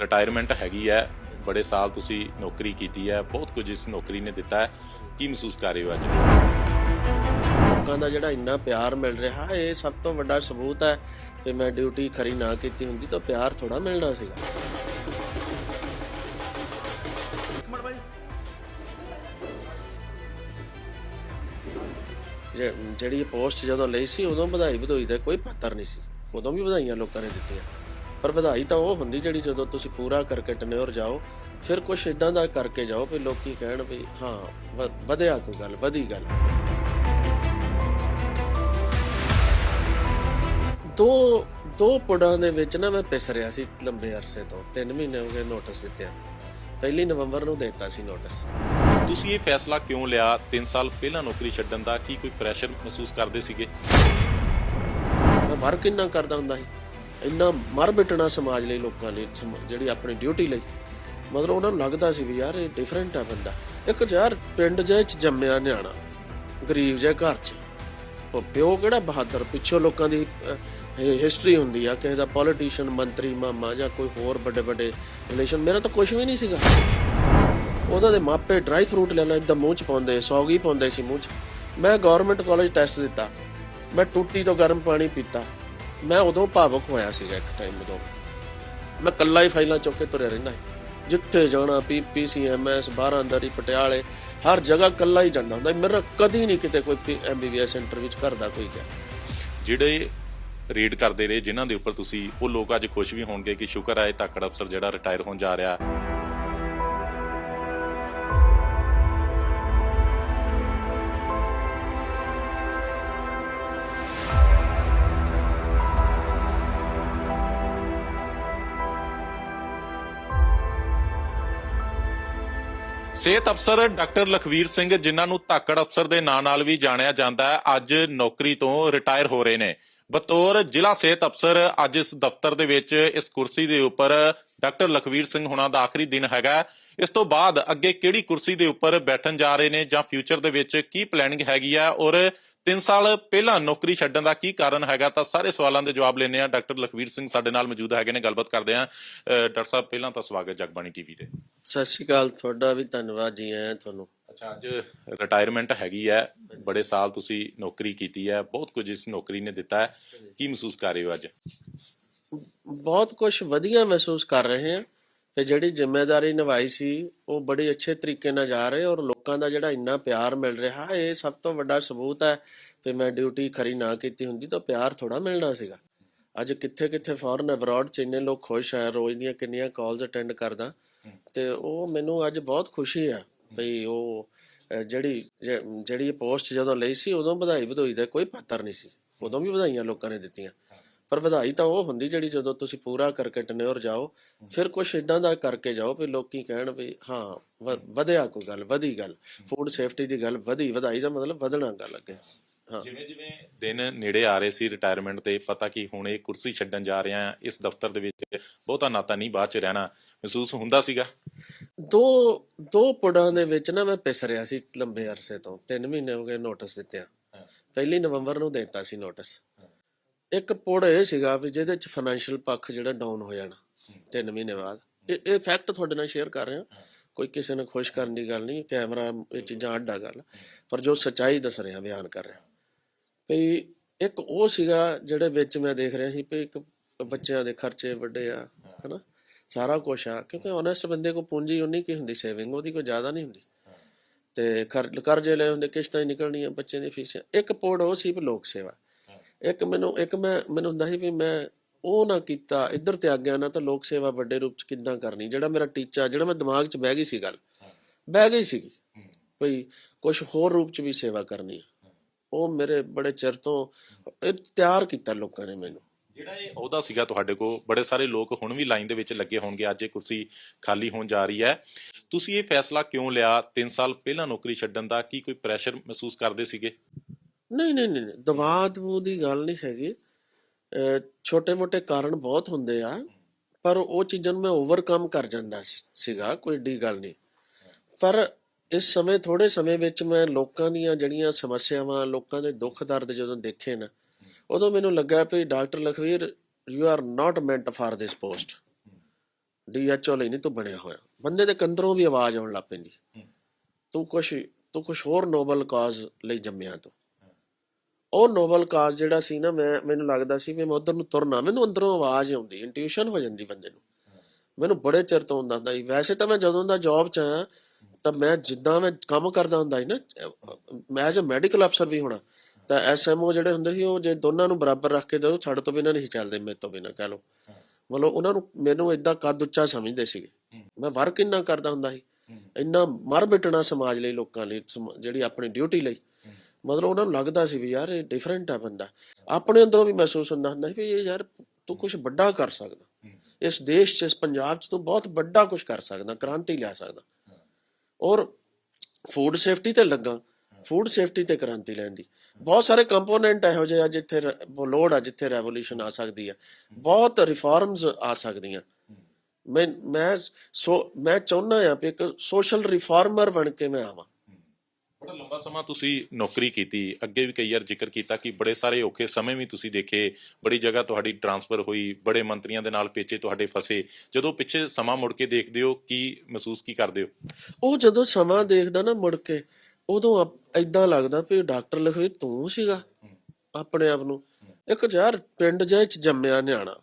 Retirement ਹੈਗੀ ਹੈ, ਬੜੇ ਸਾਲ ਤੁਸੀਂ ਨੌਕਰੀ ਕੀਤੀ ਹੈ, ਬਹੁਤ ਕੁਝ ਇਸ ਨੌਕਰੀ ਨੇ ਦਿੱਤਾ ਹੈ। ਕੀ ਮਹਿਸੂਸ ਕਰ ਰਹੇ ਹੋ ਅੱਜ? ਲੋਕਾਂ ਦਾ ਜਿਹੜਾ ਇੰਨਾ ਪਿਆਰ ਮਿਲ ਰਿਹਾ, ਇਹ ਸਭ ਤੋਂ ਵੱਡਾ ਸਬੂਤ ਹੈ। ਕਿ ਮੈਂ ਡਿਊਟੀ ਖਰੀ ਨਾ ਕੀਤੀ ਹੁੰਦੀ ਤਾਂ ਪਿਆਰ ਥੋੜਾ ਮਿਲਣਾ ਸੀਗਾ। ਜਿਹੜੀ ਪੋਸਟ ਜਦੋਂ ਲਈ ਸੀ, ਉਦੋਂ ਵਧਾਈ ਵਧੋਈ ਦਾ ਕੋਈ ਪਾਤਰ ਨਹੀਂ ਸੀ। ਉਦੋਂ ਵੀ ਵਧਾਈਆਂ ਲੋਕਾਂ ਨੇ ਦਿੱਤੀਆਂ। ਪਰ ਵਧਾਈ ਤਾਂ ਉਹ ਹੁੰਦੀ ਜਿਹੜੀ ਜਦੋਂ ਤੁਸੀਂ ਪੂਰਾ ਕਰਕੇ ਟਨਿਓਰ ਜਾਓ ਫਿਰ ਕੁਝ ਇਦਾਂ ਦਾ ਕਰਕੇ ਜਾਓ ਵੀ ਲੋਕੀ ਕਹਿਣ ਵੀ ਹਾਂ ਵਧਿਆ ਕੋਈ ਗੱਲ ਵਧੀ ਗੱਲ। ਦੋ ਦੋ ਪੁੜਾਂ ਦੇ ਵਿੱਚ ਨਾ ਮੈਂ ਪਿਸ ਰਿਹਾ ਸੀ ਲੰਬੇ ਅਰਸੇ ਤੋਂ 3 ਮਹੀਨੇ ਹੋ ਗਏ ਨੋਟਿਸ ਦਿੱਤਿਆਂ। ਪਹਿਲੀ ਨਵੰਬਰ ਨੂੰ ਦਿੱਤਾ ਸੀ ਨੋਟਿਸ। ਤੁਸੀਂ ਇਹ ਫੈਸਲਾ ਕਿਉਂ ਲਿਆ? 3 ਸਾਲ ਪਹਿਲਾਂ ਨੌਕਰੀ ਛੱਡਣ ਦਾ ਕੀ ਕੋਈ ਪ੍ਰੈਸ਼ਰ ਮਹਿਸੂਸ ਕਰਦੇ ਸੀਗੇ? ਮੈਂ ਵਰਕ ਇੰਨਾ ਕਰਦਾ ਹੁੰਦਾ ਸੀ। ਇੰਨਾ ਮਰ ਮਿਟਣਾ ਸਮਾਜ ਲਈ, ਲੋਕਾਂ ਲਈ, ਸਮ- ਜਿਹੜੀ ਆਪਣੀ ਡਿਊਟੀ ਲਈ। ਮਤਲਬ ਉਹਨਾਂ ਨੂੰ ਲੱਗਦਾ ਸੀ ਵੀ ਯਾਰ ਇਹ ਡਿਫਰੈਂਟ ਆ ਬੰਦਾ। ਇੱਕ ਯਾਰ ਪਿੰਡ ਜਿਹੇ ਚ ਜੰਮਿਆ ਨਿਆਣਾ, ਗਰੀਬ ਜਿਹੇ ਘਰ ਚ। ਉਹ ਪਿਓ ਕਿਹੜਾ ਬਹਾਦਰ? ਪਿੱਛੋਂ ਲੋਕਾਂ ਦੀ ਹਿਸਟਰੀ ਹੁੰਦੀ ਆ, ਕਿਸੇ ਦਾ ਪੋਲੀਟੀਸ਼ੀਅਨ ਮੰਤਰੀ, ਮਾਮਾ ਜਾਂ ਕੋਈ ਹੋਰ ਵੱਡੇ ਵੱਡੇ ਰਿਲੇਸ਼ਨ ਮੇਰਾ ਤਾਂ ਕੁਝ ਵੀ ਨਹੀਂ ਸੀਗਾ। ਉਹਨਾਂ ਦੇ ਮਾਪੇ ਡਰਾਈ ਫਰੂਟ ਲੈਣਾ ਇਦਾਂ ਮੂੰਹ ਚ ਪਾਉਂਦੇ, ਸੌਗੀ ਪਾਉਂਦੇ ਸੀ ਮੂੰਹ ਚ। ਮੈਂ ਗਵਰਨਮੈਂਟ ਕਾਲਜ ਟੈਸਟ ਦਿੱਤਾ। ਮੈਂ ਟੂਟੀ ਤੋਂ ਗਰਮ ਪਾਣੀ ਪੀਤਾ। ਮੈਂ ਉਦੋਂ ਭਾਵੁਕ ਹੋਇਆ ਸੀਗਾ ਇੱਕ ਟਾਈਮ ਉਦੋਂ। ਮੈਂ ਕੱਲਾ ਹੀ ਫਾਈਲਾਂ ਚੁੱਕ ਕੇ ਤੁਰਿਆ ਰਹਿੰਦਾ ਸੀ। ਜਿੱਥੇ ਜਾਣਾ ਪੀਪੀਸੀਐਮਐਸ 12 ਅੰਦਰੀ ਪਟਿਆਲੇ, ਹਰ ਜਗ੍ਹਾ ਕੱਲਾ ਹੀ ਜਾਂਦਾ ਹੁੰਦਾ ਮੇਰਾ ਕਦੀ ਨਹੀਂ ਕਿਤੇ ਕੋਈ ਐਮਬੀਬੀਐਸ ਸੈਂਟਰ ਵਿੱਚ ਘਰ ਦਾ ਕੋਈ ਗਿਆ। ਜਿਹੜੇ ਰੀਡ ਕਰਦੇ ਰਹੇ, ਜਿਨ੍ਹਾਂ ਦੇ ਉੱਪਰ ਤੁਸੀਂ, ਉਹ ਲੋਕ ਅੱਜ ਖੁਸ਼ ਵੀ ਹੋਣਗੇ ਕਿ ਸ਼ੁਕਰ ਹੈ ਇਹ ਅਫਸਰ ਜਿਹੜਾ ਰਿਟਾਇਰ ਹੋਣ ਜਾ ਰਿਹਾ। ਸਿਹਤ ਅਫਸਰ ਡਾਕਟਰ ਲਖਵੀਰ ਸਿੰਘ, ਜਿਨ੍ਹਾਂ ਨੂੰ ਧਾਕੜ ਅਫਸਰ ਦੇ ਨਾਂ ਨਾਲ ਵੀ ਜਾਣਿਆ ਜਾਂਦਾ ਹੈ, ਅੱਜ ਨੌਕਰੀ ਤੋਂ ਰਿਟਾਇਰ ਹੋ ਰਹੇ ਨੇ। ਬਤੌਰ ਜ਼ਿਲ੍ਹਾ ਸਿਹਤ ਅਫਸਰ, ਅੱਜ ਇਸ ਦਫ਼ਤਰ ਦੇ ਵਿੱਚ ਇਸ ਕੁਰਸੀ ਦੇ ਉੱਪਰ ਡਾਕਟਰ ਲਖਵੀਰ ਸਿੰਘ ਹੁਣਾਂ ਦਾ ਆਖਰੀ ਦਿਨ ਹੈਗਾ ਇਸ ਤੋਂ ਬਾਅਦ ਅੱਗੇ ਕਿਹੜੀ ਕੁਰਸੀ ਦੇ ਉੱਪਰ ਬੈਠਣ ਜਾ ਰਹੇ ਨੇ ਜਾਂ ਫਿਊਚਰ ਦੇ ਵਿੱਚ ਕੀ ਪਲੈਨਿੰਗ ਹੈਗੀ ਆ ਔਰ 3 ਸਾਲ ਪਹਿਲਾਂ ਨੌਕਰੀ ਛੱਡਣ ਦਾ ਕੀ ਕਾਰਨ ਹੈਗਾ? ਤਾਂ ਸਾਰੇ ਸਵਾਲਾਂ ਦੇ ਜਵਾਬ ਲੈਣੇ ਆ ਡਾਕਟਰ ਲਖਵੀਰ ਸਿੰਘ ਸਾਡੇ ਨਾਲ ਮੌਜੂਦ ਹੈਗੇ ਨੇ। ਗੱਲਬਾਤ ਕਰਦੇ ਆ ਡਾਕਟਰ ਸਾਹਿਬ, ਪਹਿਲਾਂ ਤਾਂ ਸਵਾਗਤ ਜਗਬਾਣੀ ਟੀਵੀ ਤੇ। ਸਤਿ ਸ਼੍ਰੀ ਅਕਾਲ ਤੁਹਾਡਾ ਵੀ ਧੰਨਵਾਦ ਜੀ ਆਇਆਂ ਤੁਹਾਨੂੰ। ਅੱਛਾ ਅੱਜ ਰਿਟਾਇਰਮੈਂਟ ਹੈਗੀ ਹੈ। ਬੜੇ ਸਾਲ ਤੁਸੀਂ ਨੌਕਰੀ ਕੀਤੀ ਹੈ। ਬਹੁਤ ਕੁਝ ਇਸ ਨੌਕਰੀ ਨੇ ਦਿੱਤਾ ਹੈ। ਕੀ ਮਹਿਸੂਸ ਕਰ ਰਹੇ ਹੋ ਅੱਜ? ਬਹੁਤ ਕੁਝ ਵਧੀਆ ਮਹਿਸੂਸ ਕਰ ਰਹੇ ਹਾਂ। ਤੇ ਜਿਹੜੀ ਜ਼ਿੰਮੇਵਾਰੀ ਨਿਭਾਈ ਸੀ ਉਹ ਬੜੇ ਅੱਛੇ ਤਰੀਕੇ ਨਾਲ ਜਾ ਰਹੇ ਔਰ ਲੋਕਾਂ ਦਾ ਜਿਹੜਾ ਇੰਨਾ ਪਿਆਰ ਮਿਲ ਰਿਹਾ ਇਹ ਸਭ ਤੋਂ ਵੱਡਾ ਸਬੂਤ ਹੈ। ਕਿ ਮੈਂ ਡਿਊਟੀ ਖਰੀ ਨਾ ਕੀਤੀ ਹੁੰਦੀ ਤਾਂ ਪਿਆਰ ਥੋੜਾ ਮਿਲਣਾ ਸੀਗਾ। ਅੱਜ ਕਿੱਥੇ ਕਿੱਥੇ ਫੋਰਨ ਅਬਰਾਡ ਚ ਇੰਨੇ ਲੋਕ ਖੁਸ਼ ਆ ਰੋਜ਼ ਦੀਆਂ ਕਿੰਨੀਆਂ ਕਾਲਸ ਅਟੈਂਡ ਕਰਦਾ। ਤੇ ਉਹ ਮੈਨੂੰ ਅੱਜ ਬਹੁਤ ਖੁਸ਼ੀ ਆ ਭਈ ਉਹ ਜਿਹੜੀ ਜੇ- ਜਿਹੜੀ ਪੋਸਟ ਜਦੋਂ ਲਈ ਸੀ, ਉਦੋਂ ਵਧਾਈ ਵਧੋਈ ਦਾ ਕੋਈ ਪਾਤਰ ਨਹੀਂ ਸੀ। ਉਦੋਂ ਵੀ ਵਧਾਈਆਂ ਲੋਕਾਂ ਨੇ ਦਿੱਤੀਆਂ। ਪਰ ਵਧਾਈ ਤਾਂ ਉਹ ਹੁੰਦੀ ਜਿਹੜੀ ਜਦੋਂ ਤੁਸੀਂ ਪੂਰਾ ਕਰਕੇ ਟਨਿਓਰ ਜਾਓ, ਫਿਰ ਕੁਝ ਇਦਾਂ ਦਾ ਕਰਕੇ ਜਾਓ ਵੀ ਲੋਕੀ ਕਹਿਣ ਵੀ, ਹਾਂ, ਵ- ਵਧਿਆ ਕੋਈ ਗੱਲ, ਵਧੀ ਗੱਲ। ਫੂਡ ਸੇਫਟੀ ਦੀ ਗੱਲ ਵਧੀ, ਵਧਾਈ ਦਾ ਮਤਲਬ ਵਧਣਾ ਗੱਲ ਅੱਗੇ। ਜਿਵੇਂ ਜਿਵੇਂ ਦਿਨ ਨੇੜੇ ਆ ਰਹੇ ਸੀ ਰਿਟਾਇਰਮੈਂਟ ਤੇ ਪਤਾ ਕੀ ਹੁਣ ਇਹ ਕੁਰਸੀ ਛੱਡਣ ਜਾ ਰਹੇ ਆ ਇਸ ਦਫ਼ਤਰ ਦੇ ਵਿੱਚ ਬਹੁਤਾ ਨਾਤਾ ਨਹੀਂ ਬਾਅਦ ਚ ਰਹਿਣਾ ਮਹਿਸੂਸ ਹੁੰਦਾ ਸੀਗਾ? ਦੋ ਦੋ ਪੁੜਾਂ ਦੇ ਵਿੱਚ ਨਾ ਮੈਂ ਪਿਸ ਰਿਹਾ ਸੀ ਲੰਬੇ ਅਰਸੇ ਤੋਂ 3 ਮਹੀਨੇ ਹੋ ਗਏ ਨੋਟਿਸ ਦਿੱਤਿਆਂ। ਪਹਿਲੀ ਨਵੰਬਰ ਨੂੰ ਦਿੱਤਾ ਸੀ ਨੋਟਿਸ ਇੱਕ ਪੁੜ ਇਹ ਸੀਗਾ ਵੀ ਜਿਹਦੇ ਚ ਫਾਈਨੈਂਸ਼ੀਅਲ ਪੱਖ ਜਿਹੜਾ ਡਾਊਨ ਹੋ ਜਾਣਾ 3 ਮਹੀਨੇ ਬਾਅਦ। ਇਹ ਇਹ ਫੈਕਟ ਤੁਹਾਡੇ ਨਾਲ ਸ਼ੇਅਰ ਕਰ ਰਿਹਾ। ਕੋਈ ਕਿਸੇ ਨੂੰ ਖੁਸ਼ ਕਰਨ ਦੀ ਗੱਲ ਨਹੀਂ ਕੈਮਰਾ ਇਹ ਚੀਜ਼ਾਂ ਅੱਡਾ ਗੱਲ। ਪਰ ਜੋ ਸੱਚਾਈ ਦੱਸ ਰਿਹਾ ਬਿਆਨ ਕਰ ਰਿਹਾ। ਵੀ ਇੱਕ ਉਹ ਸੀਗਾ ਜਿਹੜੇ ਵਿੱਚ ਮੈਂ ਦੇਖ ਰਿਹਾ ਸੀ ਵੀ ਇੱਕ ਬੱਚਿਆਂ ਦੇ ਖਰਚੇ ਵੱਡੇ ਆ, ਹਨਾ? ਸਾਰਾ ਕੁਝ ਆ। ਕਿਉਂਕਿ ਓਨੈਸਟ ਬੰਦੇ ਕੋ ਪੂੰਜੀ ਉਨੀ ਕੀ ਹੁੰਦੀ ਸੇਵਿੰਗ ਉਹਦੀ ਕੋਈ ਜ਼ਿਆਦਾ ਨਹੀਂ ਹੁੰਦੀ। ਤੇ ਕਰਜ਼ੇ ਲਏ ਹੁੰਦੇ, ਕਿਸ਼ਤਾਂ ਹੀ ਨਿਕਲਣੀਆਂ, ਬੱਚਿਆਂ ਦੀ ਫੀਸਾਂ। ਇੱਕ ਪੋੜ ਉਹ ਸੀ ਲੋਕ ਸੇਵਾ। ਇੱਕ ਮੈਨੂੰ, ਇੱਕ ਮੈਂ, ਮੈਨੂੰ ਹੁੰਦਾ ਸੀ ਵੀ ਮੈਂ ਉਹ ਨਾ ਕੀਤਾ, ਇੱਧਰ ਤੇ ਆ ਗਿਆ ਨਾ ਤਾਂ ਲੋਕ ਸੇਵਾ ਵੱਡੇ ਰੂਪ ਚ ਕਿੱਦਾਂ ਕਰਨੀ? ਜਿਹੜਾ ਮੇਰਾ ਟੀਚਾ, ਜਿਹੜਾ ਮੈਂ ਦਿਮਾਗ 'ਚ ਬਹਿ ਗਈ ਸੀ ਗੱਲ, ਬਹਿ ਗਈ ਸੀ ਭਈ ਕੁਝ ਹੋਰ ਰੂਪ ਚ ਵੀ ਸੇਵਾ ਕਰਨੀ ਆ। ਉਹ ਮੇਰੇ ਬੜੇ ਚਿਰ ਤੋਂ ਇਹ ਤਿਆਰ ਕੀਤਾ ਲੋਕਾਂ ਨੇ ਮੈਨੂੰ। ਜਿਹੜਾ ਇਹ ਅਹੁਦਾ ਸੀਗਾ ਤੁਹਾਡੇ ਕੋਲ ਬੜੇ ਸਾਰੇ ਲੋਕ ਹੁਣ ਵੀ ਲਾਈਨ ਦੇ ਵਿੱਚ ਲੱਗੇ ਹੋਣਗੇ ਅੱਜ ਇਹ ਕੁਰਸੀ ਖਾਲੀ ਹੋਣ ਜਾ ਰਹੀ ਹੈ। ਤੁਸੀਂ ਇਹ ਫੈਸਲਾ ਕਿਉਂ ਲਿਆ? 3 ਸਾਲ ਪਹਿਲਾਂ ਨੌਕਰੀ ਛੱਡਣ ਦਾ ਕੀ ਕੋਈ ਪ੍ਰੈਸ਼ਰ ਮਹਿਸੂਸ ਕਰਦੇ ਸੀਗੇ? ਨਹੀਂ ਨਹੀਂ ਨਹੀਂ ਦਬਾਅ ਦਬੂ ਦੀ ਗੱਲ ਨਹੀਂ ਹੈਗੀ। ਛੋਟੇ ਮੋਟੇ ਕਾਰਨ ਬਹੁਤ ਹੁੰਦੇ ਆ ਪਰ ਉਹ ਚੀਜ਼ਾਂ ਨੂੰ ਮੈਂ ਓਵਰਕਮ ਕਰ ਜਾਂਦਾ ਸੀਗਾ ਕੋਈ ਏਡੀ ਗੱਲ ਨਹੀਂ। ਪਰ ਇਸ ਸਮੇਂ ਥੋੜੇ ਸਮੇਂ ਵਿੱਚ ਮੈਂ ਲੋਕਾਂ ਦੀਆਂ ਜਿਹੜੀਆਂ ਸਮੱਸਿਆਵਾਂ, ਲੋਕਾਂ ਦੇ ਦੁੱਖ ਦਰਦ ਜਦੋਂ ਦੇਖੇ ਨਾ, ਉਦੋਂ ਮੈਨੂੰ ਲੱਗਾ ਵੀ doctor Lakhvir you are not meant for this post DHO ਲਈ ਨਹੀਂ ਤੂੰ ਬਣਿਆ ਹੋਇਆ। ਬੰਦੇ ਦੇ ਕੰਦਰੋਂ ਵੀ ਆਵਾਜ਼ ਆਉਣ ਲੱਗ ਪੈਂਦੀ। ਤੂੰ ਕੁਛ ਤੂੰ ਕੁਛ ਹੋਰ ਨੋਬਲ ਕਾਜ਼ ਲਈ ਜੰਮਿਆ ਤੂੰ। ਉਹ ਨੋਬਲ ਕਾਜ਼ ਜਿਹੜਾ ਸੀ ਨਾ, ਮੈਂ, ਮੈਨੂੰ ਲੱਗਦਾ ਸੀ ਵੀ ਮੈਂ ਉਧਰ ਨੂੰ ਤੁਰਨਾ, ਮੈਨੂੰ ਅੰਦਰੋਂ ਆਵਾਜ਼ ਆਉਂਦੀ ਇੰਟੂਇਸ਼ਨ ਹੋ ਜਾਂਦੀ ਬੰਦੇ ਨੂੰ। ਮੈਨੂੰ ਬੜੇ ਚਿਰ ਤੋਂ ਹੁੰਦਾ ਹੁੰਦਾ ਸੀ। ਵੈਸੇ ਤਾਂ ਮੈਂ ਜਦੋਂ ਦਾ ਜੌਬ 'ਚ ਆਇਆ ਤਾਂ ਮੈਂ ਜਿੱਦਾਂ ਮੈਂ ਕੰਮ ਕਰਦਾ ਹੁੰਦਾ ਸੀ ਨਾ, ਮੈਂ ਐਜ਼ ਅ ਮੈਡੀਕਲ ਅਫਸਰ ਵੀ ਹੋਣਾ, ਤਾਂ ਐਸਐਮਓ ਜਿਹੜੇ ਹੁੰਦੇ ਸੀ, ਉਹ ਜੇ ਦੋਨਾਂ ਨੂੰ ਬਰਾਬਰ ਰੱਖ ਕੇ ਦੋ ਛੱਡ ਤੋਂ ਬਿਨਾਂ ਨਹੀਂ ਚੱਲਦੇ, ਮੇਰੇ ਤੋਂ ਬਿਨਾਂ ਕਹਿ ਲਓ। ਮਤਲਬ ਉਹਨਾਂ ਨੂੰ ਮੈਨੂੰ ਇਦਾਂ ਕੱਦ ਉੱਚਾ ਸਮਝਦੇ ਸੀਗੇ। ਮੈਂ ਵਰਕ ਇੰਨਾ ਕਰਦਾ ਹੁੰਦਾ ਸੀ, ਇੰਨਾ ਮਰ ਬਿਟਣਾ ਸਮਾਜ ਲਈ, ਲੋਕਾਂ ਲਈ ਜਿਹੜੀ ਆਪਣੀ ਡਿਊਟੀ ਲਈ। ਮਤਲਬ ਉਹਨਾਂ ਨੂੰ ਲੱਗਦਾ ਸੀ ਵੀ ਯਾਰ ਇਹ ਡਿਫਰੈਂਟ ਆ ਬੰਦਾ। ਆਪਣੇ ਅੰਦਰੋਂ ਵੀ ਮਹਿਸੂਸ ਹੁੰਦਾ ਹੁੰਦਾ ਸੀ ਵੀ ਇਹ ਯਾਰ ਤੂੰ ਕੁਝ ਵੱਡਾ ਕਰ ਸਕਦਾ। ਇਸ ਦੇਸ਼ 'ਚ, ਇਸ ਪੰਜਾਬ 'ਚ ਤੂੰ ਬਹੁਤ ਵੱਡਾ ਕੁਝ ਕਰ ਸਕਦਾ, ਕ੍ਰਾਂਤੀ ਲਿਆ ਸਕਦਾ। ਔਰ ਫੂਡ ਸੇਫਟੀ ਤੇ ਲੱਗਾ। ਫੂਡ ਸੇਫਟੀ ਤੇ ਕ੍ਰਾਂਤੀ ਲੈਣ ਦੀ। ਬਹੁਤ ਸਾਰੇ ਕੰਪੋਨੈਂਟ ਇਹੋ ਜਿਹੇ ਆ ਜਿੱਥੇ ਲੋੜ ਆ ਜਿੱਥੇ ਰੈਵੋਲੂਸ਼ਨ ਆ ਸਕਦੀ ਆ। ਬਹੁਤ ਰਿਫਾਰਮਸ ਆ ਸਕਦੀਆਂ। ਮੈਂ ਮੈਂ ਸੋ ਮੈਂ ਚਾਹੁੰਦਾ ਆ ਕਿ ਇੱਕ ਸੋਸ਼ਲ ਰਿਫਾਰਮਰ ਬਣ ਕੇ ਮੈਂ ਆਵਾਂ। ਬੜਾ ਲੰਬਾ ਸਮਾਂ ਤੁਸੀਂ ਨੌਕਰੀ ਕੀਤੀ ਅੱਗੇ ਵੀ ਕਈ ਵਾਰ ਜ਼ਿਕਰ ਕੀਤਾ ਕਿ ਬੜੇ ਸਾਰੇ ਔਖੇ ਸਮੇਂ ਵੀ ਤੁਸੀਂ ਦੇਖੇ ਬੜੀ ਜਗ੍ਹਾ ਤੁਹਾਡੀ ਟਰਾਂਸਫਰ ਹੋਈ ਬੜੇ ਮੰਤਰੀਆਂ ਦੇ ਨਾਲ ਪੇਚੇ ਤੁਹਾਡੇ ਫਸੇ। ਜਦੋਂ ਪਿੱਛੇ ਸਮਾਂ ਮੁੜ ਕੇ ਦੇਖਦੇ ਹੋ ਕੀ ਮਹਿਸੂਸ ਕੀ ਕਰਦੇ ਹੋ? ਉਹ ਜਦੋਂ ਸਮਾਂ ਦੇਖਦਾ ਨਾ ਮੁੜ ਕੇ ਉਦੋਂ ਐਦਾਂ ਲੱਗਦਾ ਵੀ ਡਾਕਟਰ ਲਿਖੇ ਤੂੰ ਸੀਗਾ ਆਪਣੇ ਆਪ ਨੂੰ। ਇੱਕ ਯਾਰ ਪਿੰਡ ਜਿਹੇ ਚ ਜੰਮਿਆ ਨਿਆਣਾ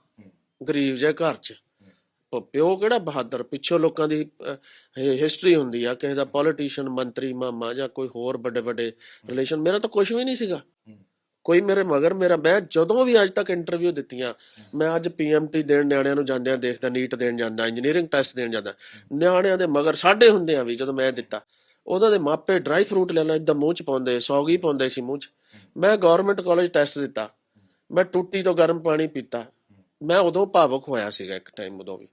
ਗਰੀਬ ਜਿਹੇ ਘਰ ਚ। ਪਿਓ ਕਿਹੜਾ ਬਹਾਦਰ? ਪਿੱਛੋਂ ਲੋਕਾਂ ਦੀ ਹਿਸਟਰੀ ਹੁੰਦੀ ਆ ਕਿਸੇ ਦਾ ਪੋਲੀਟੀਸ਼ੀਅਨ ਮੰਤਰੀ ਮਾਮਾ ਜਾਂ ਕੋਈ ਹੋਰ ਵੱਡੇ ਵੱਡੇ ਰਿਲੇਸ਼ਨ ਮੇਰਾ ਤਾਂ ਕੁਝ ਵੀ ਨਹੀਂ ਸੀਗਾ। ਕੋਈ ਮੇਰੇ ਮਗਰ ਮੇਰਾ ਮੈਂ ਜਦੋਂ ਵੀ ਅੱਜ ਤੱਕ ਇੰਟਰਵਿਊ ਦਿੱਤੀਆਂ ਮੈਂ ਅੱਜ ਪੀਐਮਟੀ ਦੇਣ ਨਿਆਣਿਆਂ ਨੂੰ ਜਾਂਦਿਆਂ ਦੇਖਦਾ ਨੀਟ ਦੇਣ ਜਾਂਦਾ ਇੰਜੀਨੀਅਰਿੰਗ ਟੈਸਟ ਦੇਣ ਜਾਂਦਾ। ਨਿਆਣਿਆਂ ਦੇ ਮਗਰ ਸਾਡੇ ਹੁੰਦੇ ਆ ਵੀ ਜਦੋਂ ਮੈਂ ਦਿੱਤਾ ਉਹਨਾਂ ਦੇ ਮਾਪੇ ਡਰਾਈ ਫਰੂਟ ਲੈ ਲੈ ਇਦਾਂ ਮੂੰਹ ਚ ਪਾਉਂਦੇ ਸੌਗੀ ਪਾਉਂਦੇ ਸੀ ਮੂੰਹ ਚ। ਮੈਂ ਗਵਰਨਮੈਂਟ ਕਾਲਜ ਟੈਸਟ ਦਿੱਤਾ। ਮੈਂ ਟੂਟੀ ਤੋਂ ਗਰਮ ਪਾਣੀ ਪੀਤਾ। ਮੈਂ ਉਦੋਂ ਭਾਵੁਕ ਹੋਇਆ ਸੀਗਾ ਇੱਕ ਟਾਈਮ ਉਦੋਂ ਵੀ।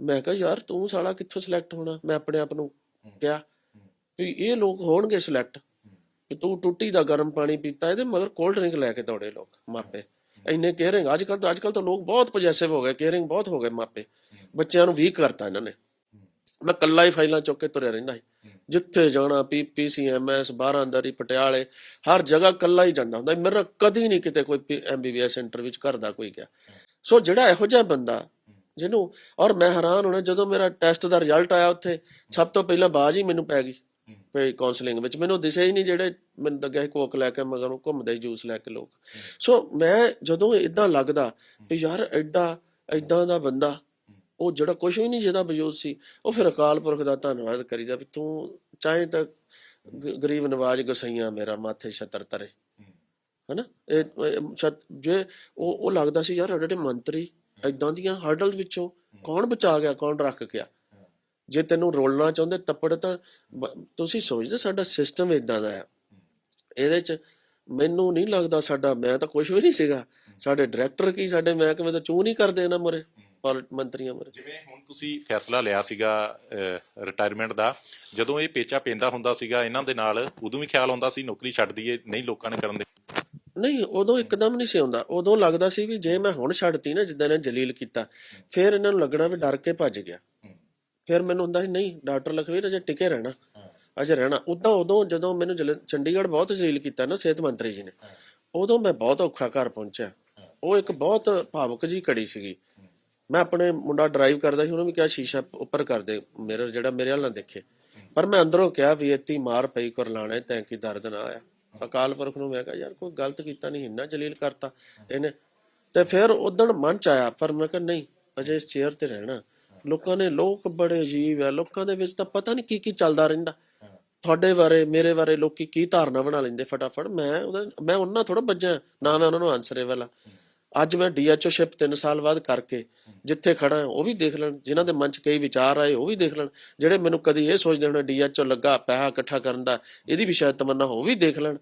ਮੈਂ ਕਿਹਾ ਯਾਰ ਤੂੰ ਸਾਲਾ ਕਿੱਥੋਂ ਸਿਲੈਕਟ ਹੋਣਾ? ਮੈਂ ਆਪਣੇ ਆਪ ਨੂੰ ਕਿਹਾ ਵੀ ਇਹ ਲੋਕ ਹੋਣਗੇ ਸਿਲੈਕਟ ਕਿ ਤੂੰ ਟੁੱਟੀ ਦਾ ਗਰਮ ਪਾਣੀ ਪੀਤਾ ਇਹਦੇ ਮਗਰ ਕੋਲਡ ਡਰਿੰਕ ਲੈ ਕੇ ਦੌੜੇ ਲੋਕ ਮਾਪੇ। ਇੰਨੇ ਕੇਅਰਿੰਗ ਅੱਜ ਕੱਲ ਤਾਂ ਅੱਜ ਕੱਲ ਤਾਂ ਲੋਕ ਬਹੁਤ ਪੋਜੈਸਿਵ ਹੋ ਗਏ ਕੇਅਰਿੰਗ ਬਹੁਤ ਹੋ ਗਏ ਮਾਪੇ। ਬੱਚਿਆਂ ਨੂੰ ਵੀਕ ਕਰਤਾ ਇਹਨਾਂ ਨੇ। ਮੈਂ ਕੱਲਾ ਹੀ ਫਾਈਲਾਂ ਚੁੱਕ ਕੇ ਤੁਰਿਆ ਰਹਿੰਦਾ ਸੀ। ਜਿੱਥੇ ਜਾਣਾ ਪੀ ਪੀਸੀਐਮਐਸ 12 ਅੰਦਰੀ ਪਟਿਆਲੇ ਹਰ ਜਗ੍ਹਾ ਕੱਲਾ ਹੀ ਜਾਂਦਾ ਹੁੰਦਾ ਸੀ। ਮੇਰਾ ਕਦੀ ਨਹੀਂ ਕਿਤੇ ਕੋਈ ਐਮਬੀਬੀਐਸ ਸੈਂਟਰ ਵਿੱਚ ਕਰਦਾ ਕੋਈ ਗਿਆ। ਸੋ ਜਿਹੜਾ ਇਹੋ ਜਿਹਾ ਬੰਦਾ ਜਿਹਨੂੰ ਔਰ ਮੈਂ ਹੈਰਾਨ ਹੋਣਾ ਜਦੋਂ ਮੇਰਾ ਟੈਸਟ ਦਾ ਰਿਜ਼ਲਟ ਆਇਆ ਉੱਥੇ ਸਭ ਤੋਂ ਪਹਿਲਾਂ ਬਾਜ ਹੀ ਮੈਨੂੰ ਪੈ ਗਈ ਪਈ ਕਾਉਂਸਲਿੰਗ ਵਿੱਚ। ਮੈਨੂੰ ਦਿਸਿਆ ਹੀ ਨਹੀਂ ਜਿਹੜੇ ਮੈਨੂੰ ਲੱਗਿਆ ਸੀ ਕੋਕ ਲੈ ਕੇ ਮਗਰ ਉਹ ਘੁੰਮਦੇ ਜੂਸ ਲੈ ਕੇ ਲੋਕ। ਸੋ ਮੈਂ ਜਦੋਂ ਇਦਾਂ ਲੱਗਦਾ ਵੀ ਯਾਰ ਐਡਾ ਐਦਾਂ ਦਾ ਬੰਦਾ ਉਹ ਜਿਹੜਾ ਕੁਝ ਵੀ ਨਹੀਂ ਜਿਹਦਾ ਵਜੂਦ ਸੀ ਉਹ ਫਿਰ ਅਕਾਲ ਪੁਰਖ ਦਾ ਧੰਨਵਾਦ ਕਰੀਦਾ ਵੀ ਤੂੰ ਚਾਹੇ ਤਾਂ ਗਰੀਬ ਨਵਾਜ ਗਸਈਆਂ ਮੇਰਾ ਮਾਥੇ ਛਤਰ ਤਰੇ। ਹਨਾ? ਇਹ ਜੇ ਉਹ ਉਹ ਲੱਗਦਾ ਸੀ ਯਾਰ ਜਿਹੜੇ ਮੰਤਰੀ ਐਦਾਂ ਦੀਆਂ ਹਰਡਲ ਵਿੱਚੋਂ ਕੌਣ ਬਚਾ ਗਿਆ, ਕੌਣ ਰੱਖ ਗਿਆ? ਜੇ ਤੈਨੂੰ ਰੋਲਣਾ ਚਾਹੁੰਦੇ ਤੱਪੜ ਤਾਂ ਤੁਸੀਂ ਸੋਚਦੇ ਸਾਡਾ ਸਿਸਟਮ ਇਦਾਂ ਦਾ ਹੈ ਇਹਦੇ ਚ ਮੈਨੂੰ ਨਹੀਂ ਲੱਗਦਾ ਸਾਡਾ, ਮੈਂ ਤਾਂ ਕੁਝ ਵੀ ਨਹੀਂ ਸੀਗਾ। ਸਾਡੇ ਡਾਇਰੈਕਟਰ ਕੀ, ਸਾਡੇ ਮਹਿਕਮੇ ਤਾਂ ਚੂ ਨਹੀਂ ਕਰਦੇ ਇਹਨਾਂ ਮਰੇ ਮੰਤਰੀਆਂ ਮਰੇ ਜਿਵੇਂ ਹੁਣ ਤੁਸੀਂ ਫੈਸਲਾ ਲਿਆ ਸੀਗਾ ਰਿਟਾਇਰਮੈਂਟ ਦਾ, ਜਦੋਂ ਇਹ ਪੇਚਾ ਪੈਂਦਾ ਹੁੰਦਾ ਸੀਗਾ, ਇਹਨਾਂ ਦੇ ਨਾਲ ਉਦੋਂ ਵੀ ਖਿਆਲ ਹੁੰਦਾ ਸੀ, ਨੌਕਰੀ ਛੱਡ ਦਈਏ, ਨਹੀਂ ਲੋਕਾਂ ਨੇ ਕਰਨ ਦੇ। ਨਹੀਂ ਉਦੋਂ ਇੱਕਦਮ ਨਹੀਂ ਸੀ ਆਉਂਦਾ। ਉਦੋਂ ਲੱਗਦਾ ਸੀ ਵੀ ਜੇ ਮੈਂ ਹੁਣ ਛੱਡਤੀ ਨਾ ਜਿੱਦਾਂ ਨੇ ਜਲੀਲ ਕੀਤਾ ਫਿਰ ਇਹਨਾਂ ਨੂੰ ਲੱਗਣਾ ਵੀ ਡਰ ਕੇ ਭੱਜ ਗਿਆ। ਫਿਰ ਮੈਨੂੰ ਹੁੰਦਾ ਸੀ ਨਹੀਂ ਡਾਕਟਰ ਲਖਵੀਰ ਅਜੇ ਟਿਕੇ ਰਹਿਣਾ ਅਜੇ ਰਹਿਣਾ। ਉਦਾਂ ਉਦੋਂ ਜਦੋਂ ਮੈਨੂੰ ਚੰਡੀਗੜ੍ਹ ਬਹੁਤ ਜਲੀਲ ਕੀਤਾ ਨਾ ਸਿਹਤ ਮੰਤਰੀ ਜੀ ਨੇ ਉਦੋਂ ਮੈਂ ਬਹੁਤ ਔਖਾ ਘਰ ਪਹੁੰਚਿਆ। ਉਹ ਇੱਕ ਬਹੁਤ ਭਾਵੁਕ ਜੀ ਘੜੀ ਸੀਗੀ। ਮੈਂ ਆਪਣੇ ਮੁੰਡਾ ਡਰਾਈਵ ਕਰਦਾ ਸੀ ਉਹਨੂੰ ਵੀ ਕਿਹਾ ਸ਼ੀਸ਼ਾ ਉੱਪਰ ਕਰ ਦੇ ਮਿਰਰ ਜਿਹੜਾ ਮੇਰੇ ਨਾ ਦੇਖੇ। ਪਰ ਮੈਂ ਅੰਦਰੋਂ ਕਿਹਾ ਵੀ ਇੱਤੀ ਮਾਰ ਪਈ ਕਰ ਲਾਣੇ ਤੈਂ ਕੀ ਦਰਦ ਨਾ ਆਇਆ। ਅਕਾਲ ਪੁਰਖ ਨੂੰ ਮੈਂ ਕਿਹਾ, ਯਾਰ, ਕੋਈ ਗਲਤ ਕੀਤਾ ਨਹੀਂ, ਇੰਨਾ ਜਲੀਲ ਕਰਤਾ ਇਹਨੇ। ਤੇ ਫਿਰ ਉਦਣ ਮਨ ਚ ਆਇਆ, ਪਰ ਮੈਂ ਕਿਹਾ, ਨਹੀਂ, ਅਜੇ ਇਸ ਚੇਅਰ ਤੇ ਰਹਿਣਾ। ਲੋਕਾਂ ਨੇ, ਲੋਕ ਬੜੇ ਅਜੀਬ ਆ, ਲੋਕਾਂ ਦੇ ਵਿੱਚ ਤਾਂ ਪਤਾ ਨਹੀਂ ਕੀ ਕੀ ਚੱਲਦਾ ਰਹਿੰਦਾ। ਤੁਹਾਡੇ ਬਾਰੇ, ਮੇਰੇ ਬਾਰੇ ਲੋਕੀ ਕੀ ਧਾਰਨਾ ਬਣਾ ਲੈਂਦੇ ਫਟਾਫਟ? ਮੈਂ ਉਹਦਾ, ਮੈਂ ਉਹਨਾਂ ਥੋੜਾ ਬੱਜਾ ਨਾ ਮੈਂ ਉਹਨਾਂ ਨੂੰ ਆਨਸਰ ਇਹ ਵਾਲਾ। ਅੱਜ ਮੈਂ ਡੀਐਚਓ ਸ਼ਿਪ 3 ਸਾਲ ਬਾਅਦ ਕਰਕੇ ਜਿੱਥੇ ਖੜਾ ਹਾਂ, ਉਹ ਵੀ ਦੇਖ ਲੈਣ ਜਿਨ੍ਹਾਂ ਦੇ ਮਨ 'ਚ ਕਈ ਵਿਚਾਰ ਆਏ ਉਹ ਵੀ ਦੇਖ ਲੈਣ। ਜਿਹੜੇ ਮੈਨੂੰ ਕਦੀ ਇਹ ਸੋਚਦੇ ਹੋਣੇ ਡੀਐਚਓ ਲੱਗਾ ਪੈਸਾ ਇਕੱਠਾ ਕਰਨ ਦਾ ਇਹਦੀ ਵੀ ਸ਼ਾਇਦ ਤਮੰਨਾ ਉਹ ਵੀ ਦੇਖ ਲੈਣ।